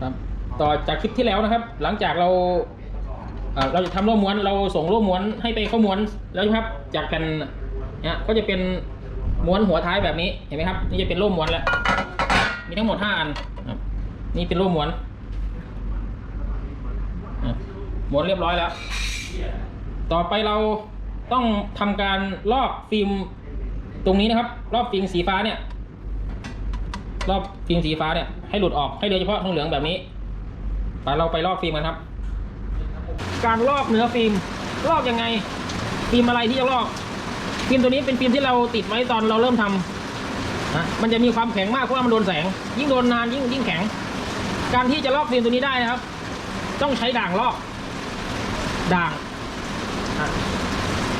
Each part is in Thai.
ครับต่อจากคลิปที่แล้วนะครับ หลังจากเราเอ่อเราจะทำร่วมม้วนเราส่งร่วมม้วนให้ไปเข้าม้วนแล้วนะครับจากแผ่นเนี่ยก็จะเป็นม้วนหัวท้ายแบบนี้เห็นไหมครับ นี่จะเป็นร่วมม้วนแล้ว มีทั้งหมดห้าอันครับนี่เป็นร่วมม้วนม้วนเรียบร้อยแล้ว ต่อไปเราต้องทำการลอกฟิล์มตรงนี้นะครับ รอบฟิล์มสีฟ้าเนี่ย รอบฟิล์มสีฟ้าเนี่ยให้หลุดออกให้เหลือเฉพาะทองเหลืองแบบนี้ไปเราไปลอกฟิล์มกันครับ การลอกเนื้อฟิล์มลอกยังไง ฟิล์มอะไรที่จะลอก ฟิล์มตัวนี้เป็นฟิล์มที่เราติดไว้ตอนเราเริ่มทำนะมันจะมีความแข็งมากเพราะว่ามันโดนแสง ยิ่งโดนนานยิ่งยิ่งแข็ง การที่จะลอกฟิล์มตัวนี้ได้นะครับ ต้องใช้ด่างลอก ด่าง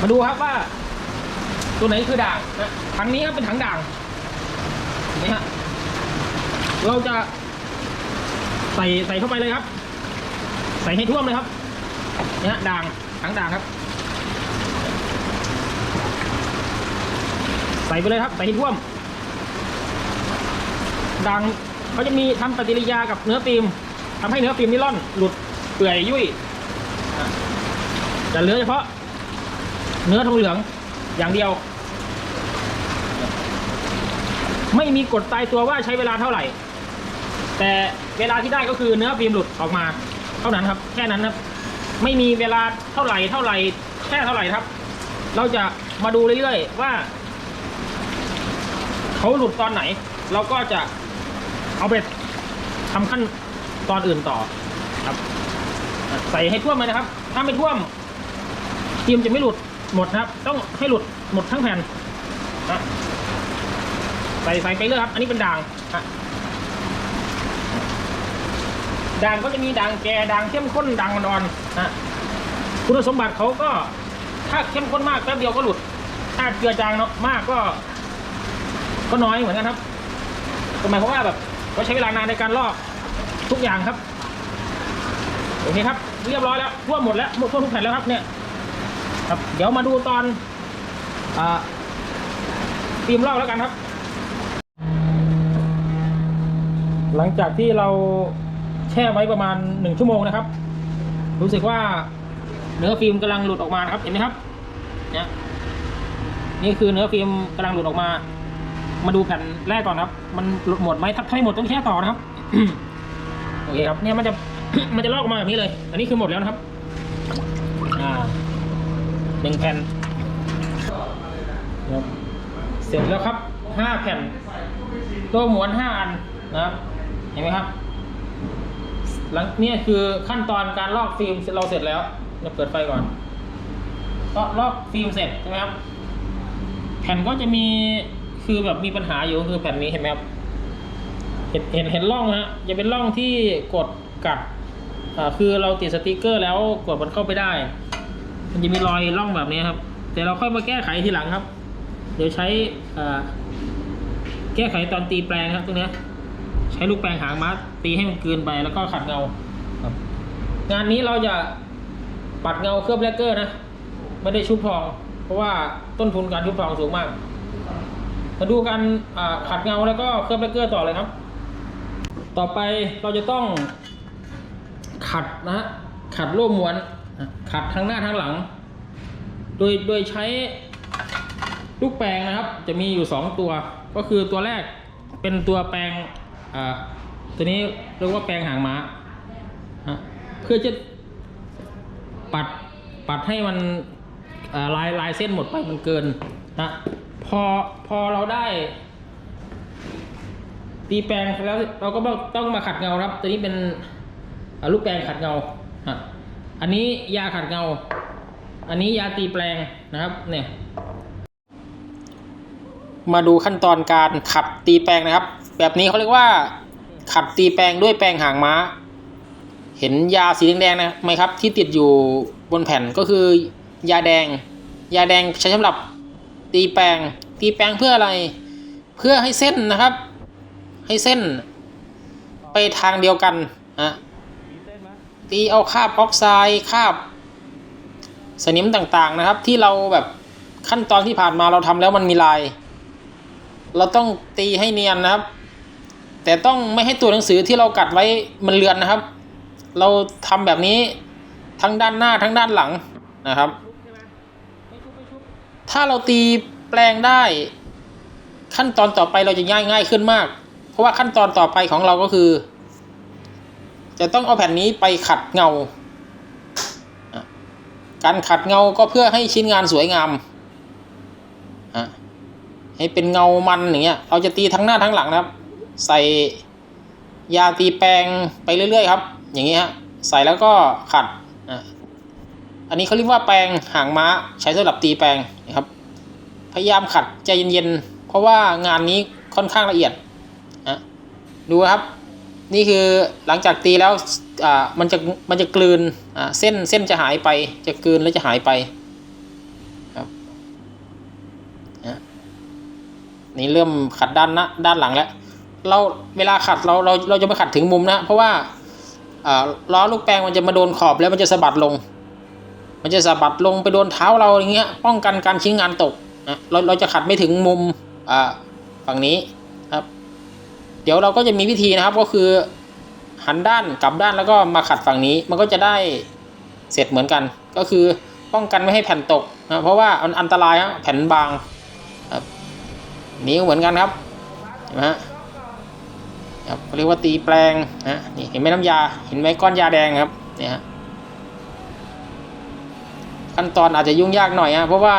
มาดูครับว่า ตัวไหนคือด่างนะถังนี้ครับเป็นถังด่างนไหมฮะ เราจะใส่ใส่เข้าไปเลยครับ ใส่ให้ท่วมเลยครับเนี่ยฮะด่างถังด่างครับ ใส่ไปเลยครับ ใส่ให้ท่วม ด่างเขาจะมีทำปฏิกิริยากับเนื้อฟิล์มทำให้เนื้อฟิล์มนี่ร่อนหลุดเปื่อยยุ่ยอะจะเหลือเฉพาะ เนื้อทองเหลืองอย่างเดียว ไม่มีกฎตายตัวว่าใช้เวลาเท่าไหร่ แต่เวลาที่ได้ก็คือเนื้อฟิล์มหลุดออกมา เท่านั้นครับ แค่นั้นครับ ไม่มีเวลาเท่าไหร่เท่าไหร่แค่เท่าไหร่ครับ เราจะมาดูเรื่อยๆว่าเขาหลุดตอนไหน เราก็จะเอาไปทำขั้นตอนอื่นต่อครับ ใส่ให้ท่วมเลยนะครับ ถ้าไม่ท่วมฟิล์มจะไม่หลุดหมดนะครับ ต้องให้หลุดหมดทั้งแผ่นนะใส่ใส่ไปเลยครับ อันนี้เป็นด่างอะ ด่างก็จะมีด่างแก่ด่างเข้มข้นด่างอ่อนๆนะคุณสมบัติเขาก็ถ้าเข้มข้นมากแป๊บเดียวก็หลุด ถ้าเกลือจางเนาะมากก็ ก็น้อยเหมือนกันครับก็หมายความว่าแบบก็ใช้เวลานานในการลอกทุกอย่างครับโอเคครับ เรียบร้อยแล้วทั่วหมดแล้วหมดทั่วทุกแผ่นแล้วครับเนี่ย ครับเดี๋ยวมาดูตอนอ่าฟิล์มลอกแล้วกันครับ หลังจากที่เรา ช่ไว้ประมาณหนึ่งชั่วโมงนะครับ รู้สึกว่าเนื้อฟิล์มกำลังหลุดออกมานะครับเห็นไหมครับเนี่ยนี่คือเนื้อฟิล์มกำลังหลุดออกมา มาดูแผ่นแรกก่อนครับ มันหลุดหมดไหมถ้าไม่หมดต้องแช่ต่อนะครับโอเคครับเนี่ยมันจะมันจะลอกออกมาแบบนี้เลย อันนี้คือหมดแล้วนะครับอ่าหนึ่งแผ่นเสร็จแล้วครับห้าแผ่นตัวหมวนห้าอันนะครับเห็นไหมครับ หลังเนี่ยคือขั้นตอนการลอกฟิล์มเราเสร็จแล้วเราเปิดไฟก่อนก็ลอกฟิล์มเสร็จใช่ไหมครับ แผ่นก็จะมีคือแบบมีปัญหาอยู่คือแผ่นนี้เห็นไหมครับเห็นเห็นเห็นร่องนะฮะจะเป็นร่องที่กดกัดอ่าคือเราติดสติกเกอร์แล้วกดมันเข้าไปได้ มันจะมีรอยร่องแบบนี้ครับ แต่เราค่อยมาแก้ไขทีหลังครับ เดี๋ยวใช้อ่าแก้ไขตอนตีแปลงครับตรงนี้ ช้ลูกแปลงหางมัดตีให้มันเกินไปแล้วก็ขัดเงาครับ งานนี้เราจะปัดเงาเคลือบแลกเกอร์นะไม่ได้ชุบทอง เพราะว่าต้นทุนการชุบทองสูงมาก มาดูกันขัดเงาแล้วก็เคลือบแลกเกอร์ต่อเลยครับ ต่อไปเราจะต้องขัดนะฮะขัดร่วมม้วนขัดทั้งหน้าทั้งหลัง โดยโดยใช้ลูกแปลงนะครับ จะมีอยู่ 2 ตัว ก็คือตัวแรกเป็นตัวแปลง อ่าตัวนี้เรียกว่าแปลงหางม้าเพื่อจะปัดปัดให้มันลายลายเส้นหมดไปมันเกินนะพอพอเราได้ ตีแปลงแล้วเราก็ต้องมาขัดเงาครับ ตัวนี้เป็นลูกแปลงขัดเงาอันนี้ยาขัดเงา อันนี้ยาตีแปลงนะครับ เนี่ย มาดูขั้นตอนการขัดตีแปลงนะครับ แบบนี้เขาเรียกว่า ขัดตีแปลงด้วยแปลงหางม้า เห็นยาสีแดงๆนะไหมครับ ที่ติดอยู่บนแผ่นก็คือยาแดง ยาแดงใช้สำหรับตีแปลง ตีแปลงเพื่ออะไร เพื่อให้เส้นนะครับ ให้เส้น ไปทางเดียวกันนะตีเอาคาบออกไซด์คาบ สนิมต่างๆนะครับ ที่เราแบบขั้นตอนที่ผ่านมาเราทำแล้วมันมีลาย เราต้องตีให้เนียนนะครับ แต่ต้องไม่ให้ตัวหนังสือที่เรากัดไว้มันเลือนนะครับ เราทำแบบนี้ทั้งด้านหน้าทั้งด้านหลังนะครับ ถ้าเราตีแปลงได้ขั้นตอนต่อไปเราจะง่ายง่ายขึ้นมาก เพราะว่าขั้นตอนต่อไปของเราก็คือ จะต้องเอาแผ่นนี้ไปขัดเงา การขัดเงาก็เพื่อให้ชิ้นงานสวยงามให้เป็นเงามันอย่างเงี้ยเราจะตีทั้งหน้าทั้งหลังนะครับ ใส่ยาตีแปรงไปเรื่อย ๆ ครับ อย่างนี้ฮะใส่แล้วก็ขัดอะอันนี้เขาเรียกว่าแปรงหางม้าใช้สำหรับตีแปรงนะครับ พยายามขัดใจเย็นๆเพราะว่างานนี้ค่อนข้างละเอียดนะดูครับ นี่คือหลังจากตีแล้วอ่ามันจะมันจะกลืนอ่าเส้นเส้นจะหายไป จะกลืนแล้วจะหายไปครับนะนี่เริ่มขัดด้านหน้าด้านหลังแล้ว เราเวลาขัดเราเราเราจะไม่ขัดถึงมุมนะ เพราะว่าล้อลูกแปรงมันจะมาโดนขอบแล้วมันจะสะบัดลง มันจะสะบัดลงไปโดนเท้าเราอย่างเงี้ย ป้องกันการชิ้นงานตกนะเราเราจะขัดไม่ถึงมุมฝั่งนี้ครับ เดี๋ยวเราก็จะมีวิธีนะครับก็คือหันด้านกลับด้านแล้วก็มาขัดฝั่งนี้ มันก็จะได้เสร็จเหมือนกัน ก็คือป้องกันไม่ให้แผ่นตกนะเพราะว่ามันอันตรายครับแผ่นบางครับนี่ก็เหมือนกันครับนไหมฮะ ครับเขาเรียกว่าตีแปลงนะนี่เห็นไหมน้ำยา เห็นไหมก้อนยาแดงครับเนี่ยฮะขั้นตอนอาจจะยุ่งยากหน่อยฮะเพราะว่า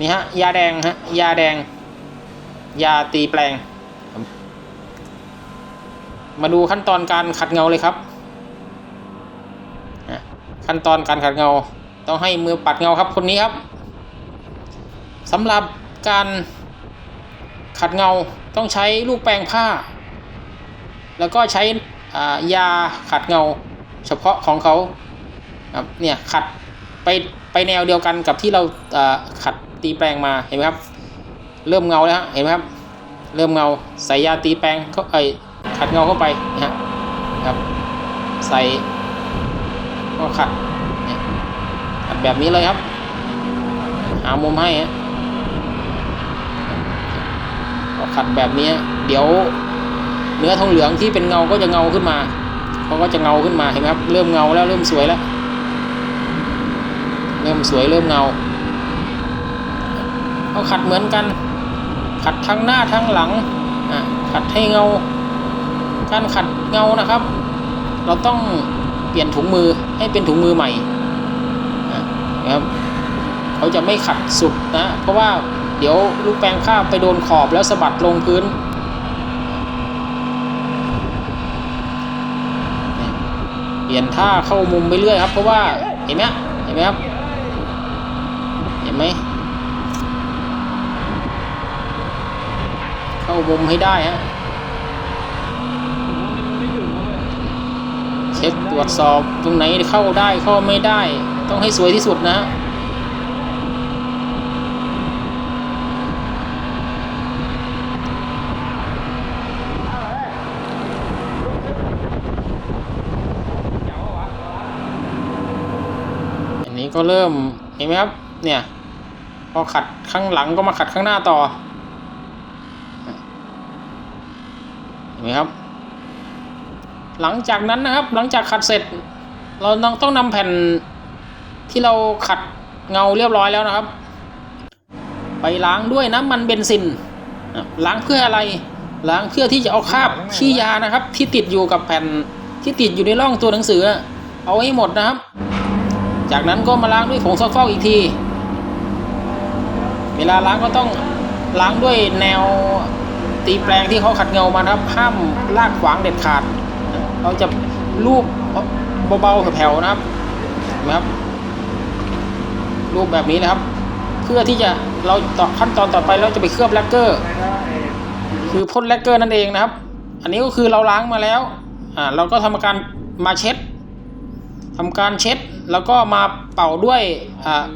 นี่ฮะยาแดงฮะยาแดง ยาตีแปลง มาดูขั้นตอนการขัดเงาเลยครับขั้นตอนการขัดเงาต้องให้มือปัดเงาครับคนนี้ครับสำหรับการขัดเงา ต้องใช้ลูกแปรงผ้า แล้วก็ใช้ายาขัดเงา เฉพาะของเขาครับเนี่ยขัดไปไปแนวเดียวกันกับที่เราขัดตีแปลงมาเห็นไหมครับ เริ่มเงาแล้วเห็นไหมครับ เริ่มเงาใส่ยาตีแปรงเขาไอขัดเงาเข้าไปนะครับ ใส่ก็ขัดเนี่ยขัดแบบนี้เลยครับ หามุมให้ฮะก็ ขัดแบบนี้ เดี๋ยวเนื้อทองเหลืองที่เป็นเงาก็จะเงาขึ้นมาเขาก็จะเงาขึ้นมาเห็นไหมครับเริ่มเงาแล้วเริ่มสวยแล้ว เริ่มสวยเริ่มเงาเอาขัดเหมือนกัน ขัดทั้งหน้าทั้งหลังขัดให้เงา การขัดเงานะครับ เราต้องเปลี่ยนถุงมือให้เป็นถุงมือใหม่นะครับเขาจะไม่ขัดสุดนะ เพราะว่า เดี๋ยวลูกแปรงข้าวไปโดนขอบแล้วสะบัดลงพื้น เปลี่ยนท่าเข้ามุมไปเรื่อยครับ เพราะว่าเห็นไหมเห็นไหมครับ เห็นไหมเข้ามุมให้ได้ฮะเช็คตรวจสอบตรงไหนเข้าได้เข้าไม่ได้ ต้องให้สวยที่สุดนะอันนี้ ก็เริ่มเห็นไหมครับ เนี่ย พอขัดข้างหลังก็มาขัดข้างหน้าต่อ เห็นไหมครับ หลังจากนั้นนะครับ หลังจากขัดเสร็จ เราต้องนำแผ่นที่เราขัดเงาเรียบร้อยแล้วนะครับ ไปล้างด้วยน้ำมันเบนซินนะล้างเพื่ออะไร ล้างเพื่อที่จะเอาคราบขี้ยานะครับ ที่ติดอยู่กับแผ่นที่ติดอยู่ในร่องตัวหนังสือ เอาให้หมดนะครับ จากนั้นก็มาล้างด้วยผงซักฟอกอีกที เวลาล้างก็ต้องล้างด้วยแนวตีแปลงที่เขาขัดเงามาครับห้ามลากขวางเด็ดขาด เราจะลูบเบาๆแผ่วๆนะครับนไหมครับลูบแบบนี้นะครับ เพื่อที่จะเราต่อขั้นตอนต่อไปเราจะไปเคลือบแลกเกอร์ คือพ่นแลกเกอร์นั่นเองนะครับ อันนี้ก็คือเราล้างมาแล้วอ่าเราก็ทำการมาเช็ดทำการเช็ด แล้วก็มาเป่าด้วยอ่า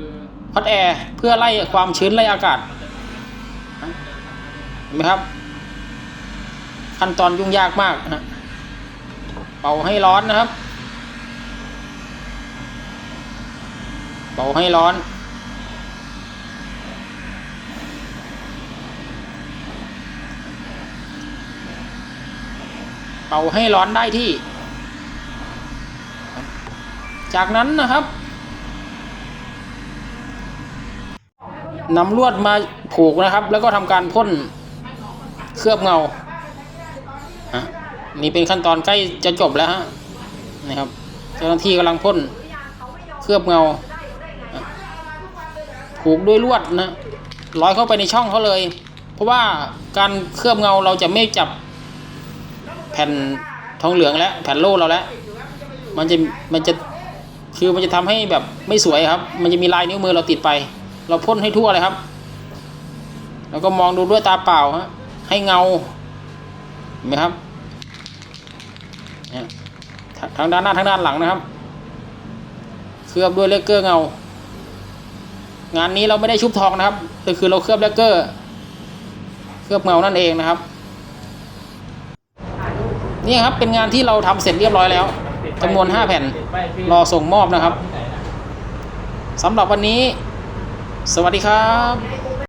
พัดแอร์เพื่อไล่ความชื้นไล่อากาศเห็นไหมครับ ขั้นตอนยุ่งยากมากนะเป่าให้ร้อนนะครับ เป่าให้ร้อนเป่าให้ร้อนได้ที่ จากนั้นนะครับนำลวดมาผูกนะครับ แล้วก็ทำการพ่นเคลือบเงาอะนี่เป็นขั้นตอนใกล้จะจบแล้วฮะนี่ครับเจ้าหน้าที่กำลังพ่นเคลือบเงาผูกด้วยลวดนะร้อยเข้าไปในช่องเขาเลย เพราะว่าการเคลือบเงาเราจะไม่จับแผ่นทองเหลืองและแผ่นโล่เราแล้วมันจะมันจะ คือมันจะทำให้แบบไม่สวยครับ มันจะมีลายนิ้วมือเราติดไป เราพ่นให้ทั่วเลยครับ แล้วก็มองดูด้วยตาเปล่าฮะให้เงาเห็นไหมครับทางด้านหน้าทางด้านหลังนะครับ เคลือบด้วยเลกเกอร์เงา งานนี้เราไม่ได้ชุบทองนะครับแต่คือเราเคลือบเลกเกอร์ เคลือบเงานั่นเองนะครับ นี่ครับเป็นงานที่เราทำเสร็จเรียบร้อยแล้ว จำนวน 5 แผ่น รอส่งมอบนะครับสำหรับวันนี้ สวัสดีครับ